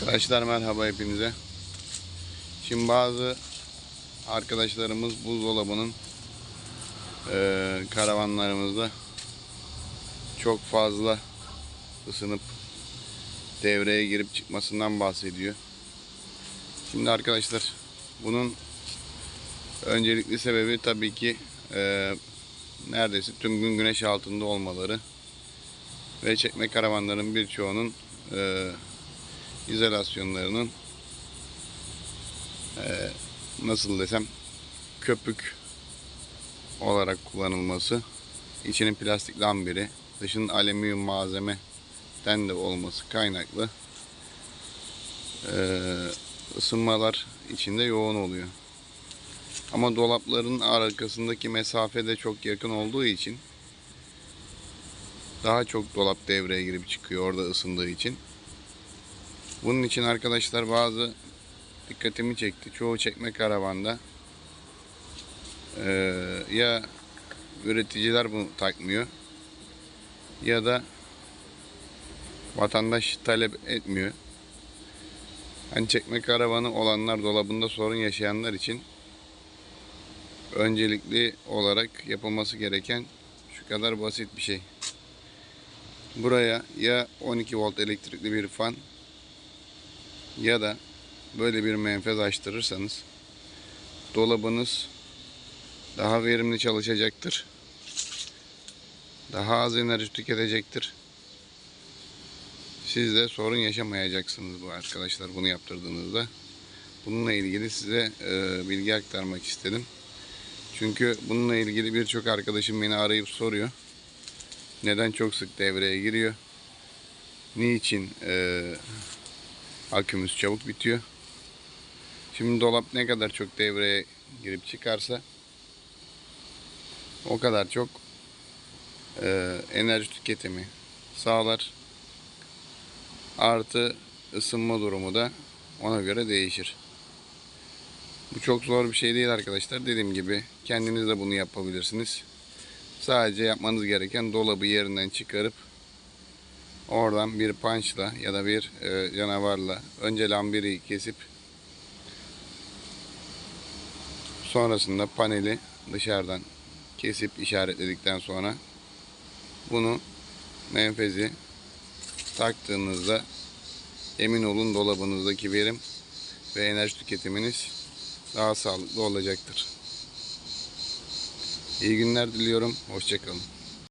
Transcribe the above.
Arkadaşlar merhaba hepinize. Şimdi bazı arkadaşlarımız buzdolabının eee karavanlarımızda çok fazla ısınıp devreye girip çıkmasından bahsediyor. Şimdi arkadaşlar bunun öncelikli sebebi tabii ki eee, neredeyse tüm gün güneş altında olmaları ve çekme karavanların birçoğunun eee izolasyonlarının eee, nasıl desem köpük olarak kullanılması içinin plastik lambiri dışının alüminyum malzemeden de olması kaynaklı eee, ısınmalar içinde yoğun oluyor. Ama dolapların arkasındaki mesafe de çok yakın olduğu için daha çok dolap devreye girip çıkıyor orada ısındığı için. Bunun için arkadaşlar bazı dikkatimi çekti. Çoğu çekme karavanda eee, ya üreticiler bunu takmıyor ya da vatandaş talep etmiyor. Hani çekme karavanı olanlar dolabında sorun yaşayanlar için öncelikli olarak yapılması gereken şu kadar basit bir şey. Buraya ya 12 volt elektrikli bir fan ya da böyle bir menfez açtırırsanız dolabınız daha verimli çalışacaktır. Daha az enerji tüketecektir. Siz de sorun yaşamayacaksınız bu arkadaşlar bunu yaptırdığınızda. Bununla ilgili size e, bilgi aktarmak istedim. Çünkü bununla ilgili birçok arkadaşım beni arayıp soruyor. Neden çok sık devreye giriyor? Niçin e, akümüz çabuk bitiyor? Şimdi dolap ne kadar çok devreye girip çıkarsa o kadar çok e, enerji tüketimi sağlar. Artı ısınma durumu da ona göre değişir. Bu çok zor bir şey değil arkadaşlar. Dediğim gibi kendiniz de bunu yapabilirsiniz. Sadece yapmanız gereken dolabı yerinden çıkarıp oradan bir punchla ya da bir e, canavarla önce lambiri kesip sonrasında paneli dışarıdan kesip işaretledikten sonra bunu menfezi taktığınızda emin olun dolabınızdaki verim ve enerji tüketiminiz daha sağlıklı olacaktır. İyi günler diliyorum. Hoşçakalın.